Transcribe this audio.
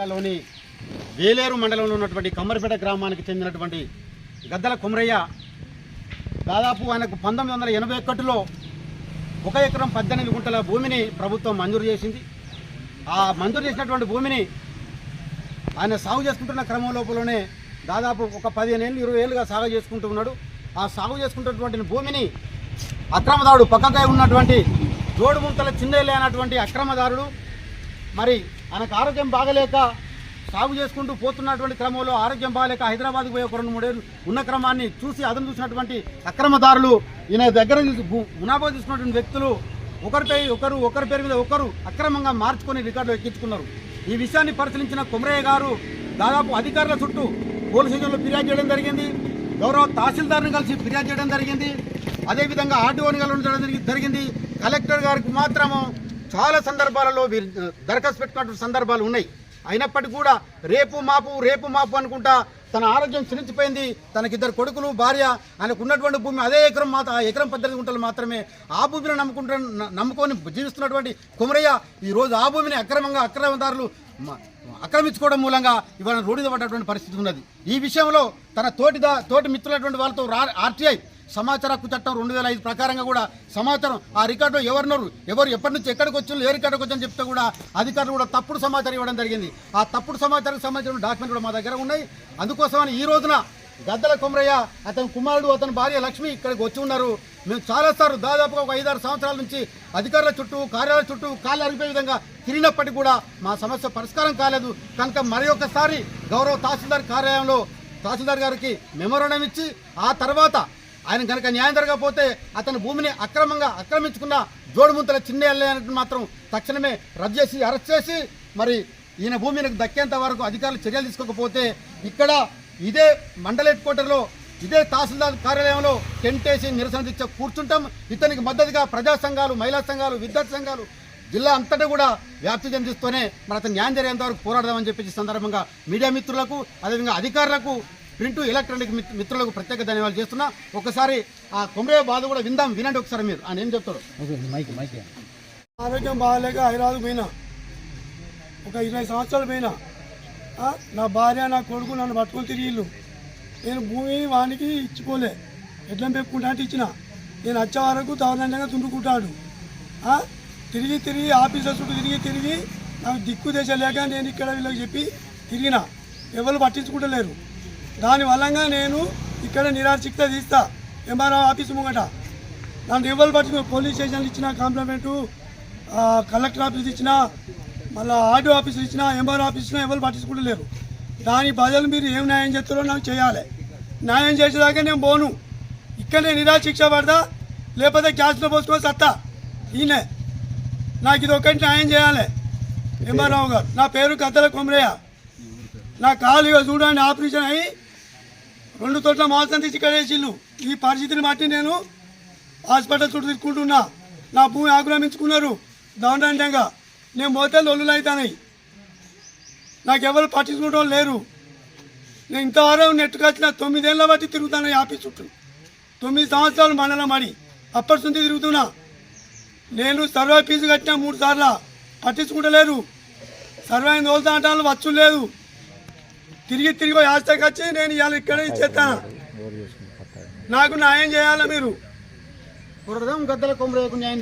జిల్లాలోని వేలేరు మండలంలో ఉన్నటువంటి కమ్మరిపేట గ్రామానికి చెందినటువంటి గద్దల కుమరయ్య దాదాపు ఆయనకు పంతొమ్మిది వందల ఎనభై ఒకటిలో ఒక ఎకరం పద్దెనిమిది గుంటల భూమిని ప్రభుత్వం మంజూరు చేసింది. ఆ మంజూరు చేసినటువంటి భూమిని ఆయన సాగు చేసుకుంటున్న క్రమం లోపలనే దాదాపు ఒక పదిహేను ఏళ్ళు ఇరవై ఏళ్ళుగా సాగు చేసుకుంటూ ఉన్నాడు. ఆ సాగు చేసుకుంటున్నటువంటి భూమిని అక్రమదారుడు పక్కగా ఉన్నటువంటి జోడు ముంతల చిన్నెల్లి అయినటువంటి అక్రమదారుడు మరి ఆయనకు ఆరోగ్యం బాగలేక సాగు చేసుకుంటూ పోతున్నటువంటి క్రమంలో ఆరోగ్యం బాగలేక హైదరాబాద్కు పోయి ఒక రెండు మూడేళ్ళు ఉన్న క్రమాన్ని చూసి అదను చూసినటువంటి అక్రమదారులు ఈయన దగ్గర నుంచి మునాబా తీసుకున్నటువంటి వ్యక్తులు ఒకరిపై ఒకరు ఒకరి పేరు మీద ఒకరు అక్రమంగా మార్చుకొని రికార్డులు ఎక్కించుకున్నారు. ఈ విషయాన్ని పరిశీలించిన కుమరయ్య గారు దాదాపు అధికారుల చుట్టూ పోలీస్ స్టేషన్లో ఫిర్యాదు చేయడం జరిగింది. గౌరవ తహసీల్దార్ని కలిసి ఫిర్యాదు చేయడం జరిగింది. అదేవిధంగా ఆర్డీఓని కలవడం జరిగింది. కలెక్టర్ గారికి మాత్రము చాలా సందర్భాలలో వీరు దరఖాస్తు పెట్టుకున్నటువంటి సందర్భాలు ఉన్నాయి. అయినప్పటికీ కూడా రేపు మాపు రేపు మాపు అనుకుంటా తన ఆరోగ్యం క్షీణించిపోయింది తనకిద్దరు కొడుకులు భార్య ఆయనకు ఉన్నటువంటి భూమి అదే ఎకరం మాత్రం ఆ ఎకరం పద్దెనిమిది గుంటలు మాత్రమే. ఆ భూమిని నమ్ముకుంటు నమ్ముకొని జీవిస్తున్నటువంటి కుమరయ్య ఈ రోజు ఆ భూమిని అక్రమంగా అక్రమదారులు ఆక్రమించుకోవడం మూలంగా ఇవాళ రోడ్డు పడ్డటువంటి పరిస్థితి ఉన్నది. ఈ విషయంలో తన తోటి తోటి మిత్రులైనటువంటి వాళ్ళతో రా- ఆర్టీఐ సమాచార హక్కు చట్టం రెండు వేల ఐదు ప్రకారంగా కూడా సమాచారం ఆ రికార్డు ఎవరినరు ఎవరు ఎప్పటి నుంచి ఎక్కడికి వచ్చారు ఏ రికార్డుకి వచ్చని చెప్తే కూడా అధికారులు కూడా తప్పుడు సమాచారం ఇవ్వడం జరిగింది. ఆ తప్పుడు సమాచారం సంబంధించిన డాక్యుమెంట్ కూడా మా దగ్గర ఉన్నాయి. అందుకోసమని ఈ రోజున గద్దల కొమరయ్య అతని కుమారుడు అతని భార్య లక్ష్మి ఇక్కడికి వచ్చి ఉన్నారు. మేము చాలాసార్లు దాదాపుగా ఒక ఐదారు సంవత్సరాల నుంచి అధికారుల చుట్టూ కార్యాలయ చుట్టూ కాళ్ళు అరిపోయే విధంగా తిరిగినప్పటికీ కూడా మా సమస్య పరిష్కారం కాలేదు. కనుక మరి ఒకసారి గౌరవ తహసీల్దార్ కార్యాలయంలో తహసీల్దార్ గారికి మెమోరాండం ఇచ్చి ఆ తర్వాత ఆయన కనుక న్యాయం జరగకపోతే అతని భూమిని అక్రమంగా ఆక్రమించుకున్న జోడుముంతల చిన్న అన్నట్టు మాత్రం తక్షణమే రద్దు చేసి అరెస్ట్ చేసి మరి ఈయన భూమిని దక్కేంత వరకు అధికారులు చర్యలు తీసుకోకపోతే ఇక్కడ ఇదే మండల హెడ్ క్వార్టర్లో ఇదే తహసీల్దార్ కార్యాలయంలో టెంట్ వేసి నిరసన దీక్ష కూర్చుంటాం. ఇతనికి మద్దతుగా ప్రజా సంఘాలు మహిళా సంఘాలు విద్యార్థి సంఘాలు జిల్లా అంతటా కూడా వ్యాప్తి చెందిస్తూనే మన అతను న్యాయం జరిగేంత వరకు పోరాడదామని చెప్పేసి సందర్భంగా మీడియా మిత్రులకు అదేవిధంగా అధికారులకు ప్రింట్ ఎలక్ట్రానిక్ మిత్- మిత్రులకు ప్రత్యేక ధన్యవాదాలు చేస్తున్నా. ఒకసారి ఆ కొమరే బాధ కూడా విందాం. వినండి ఒకసారి మీరు. ఆయన ఏం చెప్తారు. ఆరోగ్యం బాగాలేక హైదరాబాద్ పోయినా. ఒక ఇరవై సంవత్సరాలు పోయినా. ఆ, నా భార్య నా కొడుకు నన్ను పట్టుకొని తిరిగిళ్ళు నేను భూమి వానికి ఇచ్చిపోలే ఎట్లా పెట్టుకుంటా అంటే ఇచ్చిన. నేను వచ్చే వరకు దౌర్జన్యంగా తుండుకుంటాడు ఆ, తిరిగి తిరిగి ఆఫీసర్ చుట్టూ తిరిగి తిరిగి నాకు దిక్కు దేశ లేక నేను ఇక్కడ వీళ్ళకి చెప్పి తిరిగిన. ఎవరు పట్టించుకుంటలేరు. దాని వల్లంగా నేను ఇక్కడ నిరాచిక్త తీస్తా. ఎంఆర్ఓ ఆఫీస్ ముంగట. నన్ను ఎవరు పట్టుకుని పోలీస్ స్టేషన్లు ఇచ్చిన కాంప్లిమెంటు కలెక్టర్ ఆఫీస్ ఇచ్చిన మళ్ళీ ఆర్డీఓ ఆఫీసులు ఇచ్చిన ఎంఆర్ఓ ఆఫీస్ ఇచ్చినా ఎవరు పట్టించుకుంటలేరు. దాని బదులు మీరు ఏం న్యాయం చేస్తారో నాకు చేయాలి. న్యాయం చేసేదాకా నేను పోను. ఇక్కడనే నిరాశిక్ష పడదా పడతా లేకపోతే క్యాష్లో పోసుకొని సత్తా. ఈయనే. నాకు ఇది ఒకటి న్యాయం చేయాలి. ఎంఆర్రావు గారు. నా పేరు కద్దల కొమరయ్య. నా కాలు చూడండి ఆపరేషన్ అయ్యి రెండు తోట్ల మాంసం తీసి ఇక్కడ ఈ పరిస్థితిని బట్టి నేను హాస్పిటల్ చుట్టూ తిట్టుకుంటున్నా నా భూమి ఆక్రమించుకున్నారు. దౌండంగా నేను పోతే లొల్లులు అవుతానయి నాకు ఎవరు లేరు. నేను ఇంతవరకు నెట్టుకు వచ్చిన తొమ్మిదేళ్ళ బట్టి తిరుగుతాను ఈ ఆఫీస్ చుట్టూ. తొమ్మిది సంవత్సరాలు మండలం మడి అప్పటి నుంచి తిరుగుతున్నా. నేను సర్వే ఫీజు కట్టిన మూడు సార్లు పట్టించుకుంటలేరు. సర్వే తోలుతా అంటాను వచ్చు లేదు. తిరిగి తిరిగి హాస్టల్కి వచ్చి నేను ఇవాళ ఇక్కడ ఇచ్చేస్తాను నాకు న్యాయం చేయాలి మీరు? గద్దల కొమరయ్యకు న్యాయం